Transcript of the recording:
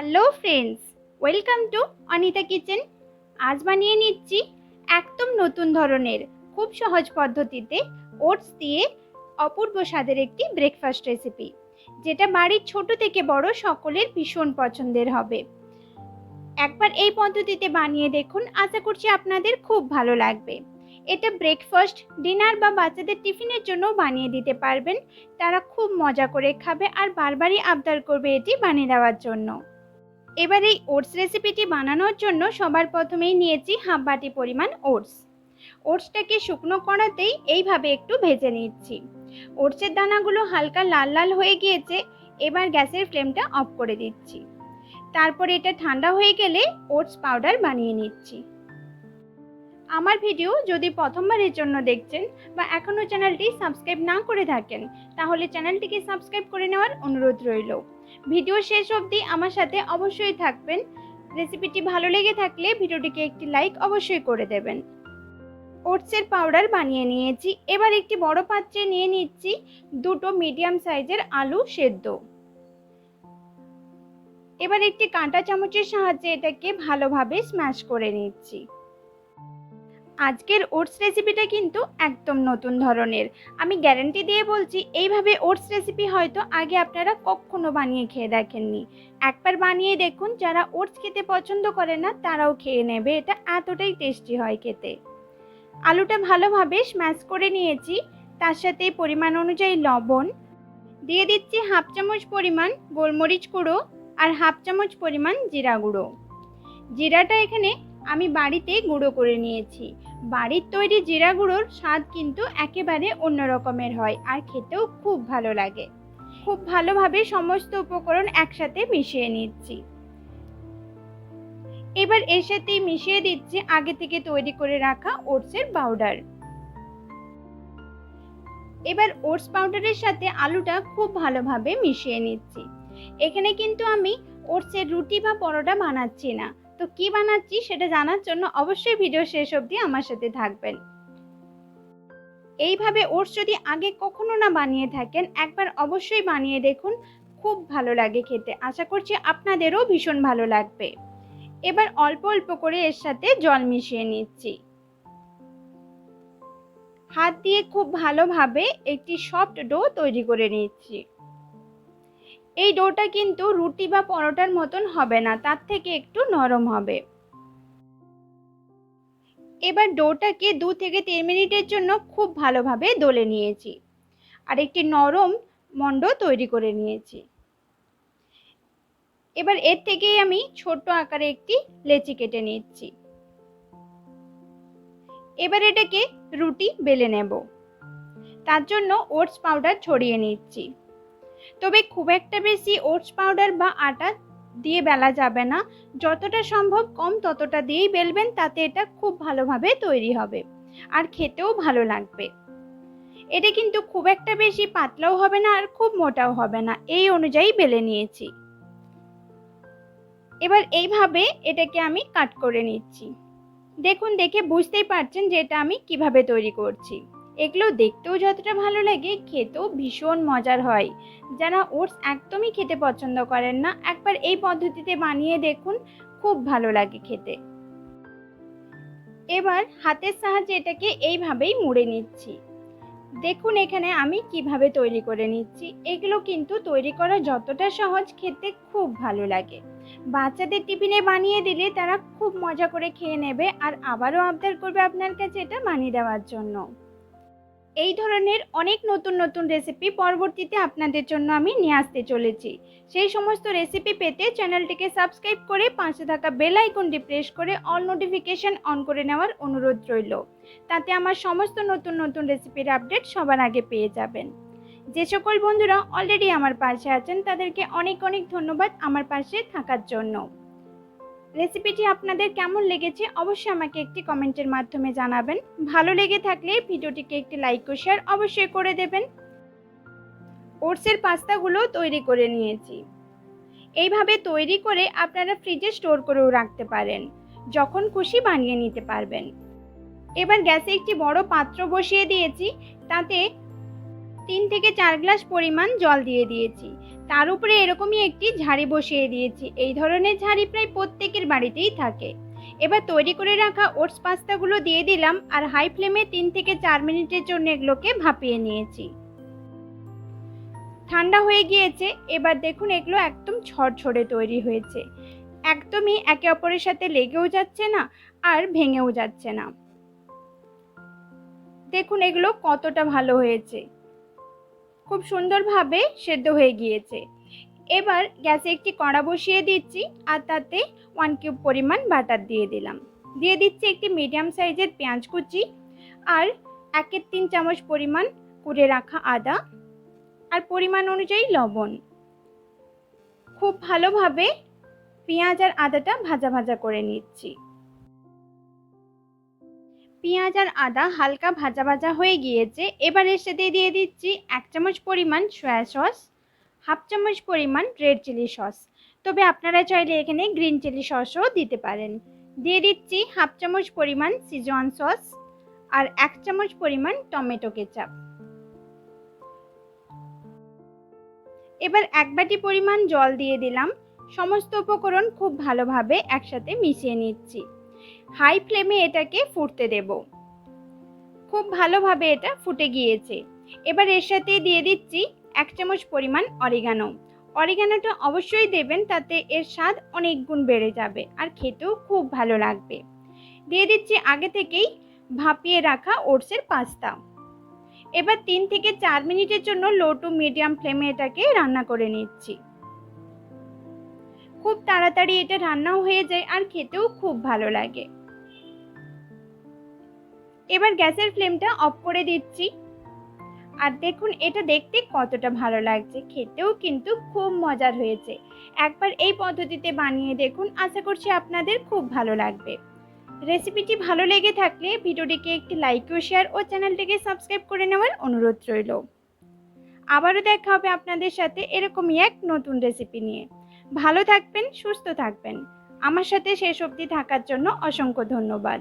Hello friends, welcome to Anita kitchen. আজ বানিয়ে নিচ্ছি একদম নতুন ধরনের, খুব সহজ পদ্ধতিতে ওটস দিয়ে অপূর্ব স্বাদের একটি ব্রেকফাস্ট রেসিপি যেটা বাড়ির ছোট থেকে বড় সকলের ভীষণ পছন্দের হবে। একবার এই পদ্ধতিতে বানিয়ে দেখুন, আশা করছি আপনাদের খুব ভালো লাগবে। এটা ব্রেকফাস্ট ডিনার বা বাচ্চাদের টিফিনের জন্য বানিয়ে দিতে পারবেন। তারা খুব মজা করে খাবে আর বারবারই আবদার করবে এটি বানিয়ে দেওয়ার জন্য। এবার এই ওটস রেসিপিটি বানানোর জন্য সবার প্রথমেই নিয়েছি হাফ বাটি পরিমাণ ওটস। ওটসটাকে শুকনো করাতেই এইভাবে একটু ভেজে নিচ্ছি। ওটসের দানাগুলো হালকা লাল লাল হয়ে গিয়েছে, এবার গ্যাসের ফ্লেমটা অফ করে দিচ্ছি। তারপর এটা ঠান্ডা হয়ে গেলে ওটস পাউডার বানিয়ে নিচ্ছি। আমার ভিডিও যদি প্রথমবারের জন্য দেখছেন বা এখনও চ্যানেলটি সাবস্ক্রাইব না করে থাকেন, তাহলে চ্যানেলটিকে সাবস্ক্রাইব করে নেওয়ার অনুরোধ রইল। ভিডিও শেষ অবধি আমার সাথে অবশ্যই থাকবেন। রেসিপিটি ভালো লেগে থাকলে ভিডিওটিকে একটি লাইক অবশ্যই করে দেবেন। ওটসের পাউডার বানিয়ে নিয়েছি। এবার একটি বড় পাত্রে নিয়ে নিচ্ছি দুটো মিডিয়াম সাইজের আলু সেদ্ধ। এবার একটি কাঁটা চামচের সাহায্যে এটাকে ভালোভাবে স্ম্যাশ করে নিচ্ছি। আজকের ওটস রেসিপিটা কিন্তু একদম নতুন ধরনের। আমি গ্যারেন্টি দিয়ে বলছি, এইভাবে ওটস রেসিপি হয়তো আগে আপনারা কখনো বানিয়ে খেয়ে দেখেননি। একবার বানিয়ে দেখুন, যারা ওটস খেতে পছন্দ করে না, তারাও খেয়ে নেবে, এটা এতটাই টেস্টি হয় খেতে। আলুটা ভালোভাবে স্ম্যাশ করে নিয়েছি, তার সাথে পরিমাণ অনুযায়ী লবণ, দিয়ে দিচ্ছি হাফ চামচ পরিমাণ গোলমরিচ গুঁড়ো আর হাফ চামচ পরিমাণ জিরা গুঁড়ো। জিরাটা এখানে আমি বাড়িতে গুঁড়ো করে নিয়েছি। বাড়ির তৈরি জিরা গুঁড়োর স্বাদ কিন্তু একেবারে অন্য রকমের হয় আর খেতেও খুব ভালো লাগে। খুব ভালোভাবে সমস্ত উপকরণ একসাথে মিশিয়ে নিচ্ছি। এবার এর সাথেই মিশিয়ে দিচ্ছি আগে থেকে তৈরি করে রাখা ওটসের পাউডার। এবার ওটস পাউডারের সাথে আলুটা খুব ভালোভাবে মিশিয়ে নিচ্ছি। এখানে কিন্তু আমি ওটসের রুটি বা পরোটা বানাচ্ছি না। তো কি বানাচ্ছি সেটা জানার জন্য অবশ্যই ভিডিও শেষ অবধি আমার সাথে থাকবেন। এইভাবে ওটস যদি আগে কখনো না বানিয়ে থাকেন, একবার অবশ্যই বানিয়ে দেখুন, খুব ভালো লাগে খেতে। আশা করছি আপনাদেরও ভীষণ ভালো লাগবে। এবার অল্প অল্প করে এর সাথে জল মিশিয়ে নিচ্ছি। হাত দিয়ে খুব ভালোভাবে একটি সফট ডো তৈরি করে নিচ্ছি। এই ডোটা কিন্তু রুটি বা পরোটার মতন হবে না, তার থেকে একটু নরম হবে। এবার ডোটাকে দু থেকে তিন মিনিটের জন্য খুব ভালোভাবে দলে নিয়েছি। আর একটি নরম মণ্ড তৈরি করে নিয়েছি। এবার এর থেকেই আমি ছোট্ট আকারে একটি লেচি কেটে নিচ্ছি। এবার এটাকে রুটি বেলে নেব। তার জন্য ওটস পাউডার ছড়িয়ে নিচ্ছি। তবে খুব একটা বেশি ওটস পাউডার বা আটা দিয়ে বেলা যাবে না। যতটা সম্ভব কম ততটা দিয়েই বেলবেন, তাতে এটা খুব ভালোভাবে তৈরি হবে আর খেতেও ভালো লাগবে। এটা কিন্তু খুব একটা বেশি পাতলাও হবে না আর খুব মোটাও হবে না। এই অনুযায়ী বেলে নিয়েছি। এবার এইভাবে এটাকে আমি কাট করে নিচ্ছি। দেখুন, দেখে বুঝতেই পারছেন যে এটা আমি কীভাবে তৈরি করছি। এগুলো দেখতেও যতটা ভালো লাগে, খেতেও ভীষণ মজার হয়। যারা ওটস একদমই খেতে পছন্দ করেন না, একবার এই পদ্ধতিতে বানিয়ে দেখুন, খুব ভালো লাগে খেতে। এবার হাতের সাহায্যে এটাকে এইভাবেই মুড়ে নিচ্ছি। দেখুন এখানে আমি কীভাবে তৈরি করে নিচ্ছি। এগুলো কিন্তু তৈরি করা যতটা সহজ, খেতে খুব ভালো লাগে। বাচ্চাদের টিফিনে বানিয়ে দিলে তারা খুব মজা করে খেয়ে নেবে, আর আবারও আবদার করবে আপনার কাছে এটা বানিয়ে দেওয়ার জন্য। এই ধরনের অনেক নতুন নতুন রেসিপি পরবর্তীতে আপনাদের জন্য আমি নিয়ে আসতে চলেছি। সেই সমস্ত রেসিপি পেতে চ্যানেলটিকে সাবস্ক্রাইব করে পাশে থাকা বেল আইকনটি প্রেস করে অল নোটিফিকেশন অন করে নেওয়ার অনুরোধ রইল। তাতে আমার সমস্ত নতুন নতুন রেসিপির আপডেট সবার আগে পেয়ে যাবেন। যে সকল বন্ধুরা অলরেডি আমার পাশে আছেন, তাদেরকে অনেক অনেক ধন্যবাদ আমার পাশে থাকার জন্য। রেসিপিটি আপনাদের কেমন লেগেছে অবশ্যই আমাকে একটি কমেন্টের মাধ্যমে জানাবেন। ভালো লেগে থাকলে ভিডিওটিকে একটি লাইক ও শেয়ার অবশ্যই করে দেবেন। ওটসের পাস্তাগুলো তৈরি করে নিয়েছি। এইভাবে তৈরি করে আপনারা ফ্রিজে স্টোর করেও রাখতে পারেন, যখন খুশি বানিয়ে নিতে পারবেন। এবার গ্যাসে একটি বড় পাত্র বসিয়ে দিয়েছি, তাতে তিন থেকে চার গ্লাস পরিমাণ জল দিয়ে দিয়েছি। তার উপরে এরকমই একটি ঝাড়ি বসিয়ে দিয়েছি। এই ধরনের ঝাড়ি প্রায় প্রত্যেকের বাড়িতেই থাকে। এবার তৈরি করে রাখা ওটস পাস্তাগুলো দিয়ে দিলাম আর হাই ফ্লেমে তিন থেকে চার মিনিটের জন্য এগুলোকে ভাপিয়ে নিয়েছি। ঠান্ডা হয়ে গিয়েছে, এবার দেখুন এগুলো একদম ছড়ছড়ে তৈরি হয়েছে। একদমই একে অপরের সাথে লেগেও যাচ্ছে না আর ভেঙেও যাচ্ছে না। দেখুন এগুলো কতটা ভালো হয়েছে। খুব সুন্দরভাবে সেদ্ধ হয়ে গিয়েছে। এবার গ্যাসে একটি কড়া বসিয়ে দিচ্ছি আর তাতে ওয়ান কিউব পরিমাণ বাটার দিয়ে দিলাম। দিয়ে দিচ্ছি একটি মিডিয়াম সাইজের পেঁয়াজ কুচি আর একের তিন চামচ পরিমাণ কুড়ে রাখা আদা আর পরিমাণ অনুযায়ী লবণ। খুব ভালোভাবে পেঁয়াজ আর আদাটা ভাজা ভাজা করে নিচ্ছি। পেঁয়াজ আর আদা হালকা ভাজা ভাজা হয়ে গিয়েছে। এবার এর সাথে দিয়ে দিচ্ছি এক চামচ পরিমাণ সয়া সস হাফ চামচ পরিমাণ রেড চিলি সস তবে আপনারা চাইলে এখানে গ্রিন চিলি সসও দিতে পারেন। দিয়ে দিচ্ছি হাফ চামচ পরিমাণ সিজওয়ান সস আর এক চামচ পরিমাণ টমেটো কেচাপ এবার এক বাটি পরিমাণ জল দিয়ে দিলাম। সমস্ত উপকরণ খুব ভালোভাবে একসাথে মিশিয়ে নিচ্ছি। হাই ফ্লেমে এটাকে ফুটতে দেব। খুব ভালোভাবে এটা ফুটে গিয়েছে। এবার এর সাথে দিয়ে দিচ্ছি এক চামচ পরিমাণ অরিগানো। অরিগানোটা অবশ্যই দেবেন, তাতে এর স্বাদ অনেক গুণ বেড়ে যাবে আর খেতেও খুব ভালো লাগবে। দিয়ে দিচ্ছি আগে থেকেই ভাপিয়ে রাখা ওটসের পাস্তা। এবার তিন থেকে চার মিনিটের জন্য লো টু মিডিয়াম ফ্লেমে এটাকে রান্না করে নিচ্ছি। খুব তাড়াতাড়ি এটা রান্নাও হয়ে যায় আর খেতেও খুব ভালো লাগে। এবার গ্যাসের ফ্লেমটা অফ করে দিচ্ছি। আর দেখুন, এটা দেখতে কতটা ভালো লাগছে। খেতেও কিন্তু খুব মজার হয়েছে। একবার এই পদ্ধতিতে বানিয়ে দেখুন, আশা করছি আপনাদের খুব ভালো লাগবে। রেসিপিটি ভালো লেগে থাকলে ভিডিওটিকে একটি লাইক ও শেয়ার ও চ্যানেলটিকে সাবস্ক্রাইব করে নেওয়ার অনুরোধ রইল। আবারও দেখা হবে আপনাদের সাথে এরকমই এক নতুন রেসিপি নিয়ে। ভালো থাকবেন সুস্থ থাকবেন। আমার সাথে শেষ অবধি থাকার জন্য অসংখ্য ধন্যবাদ।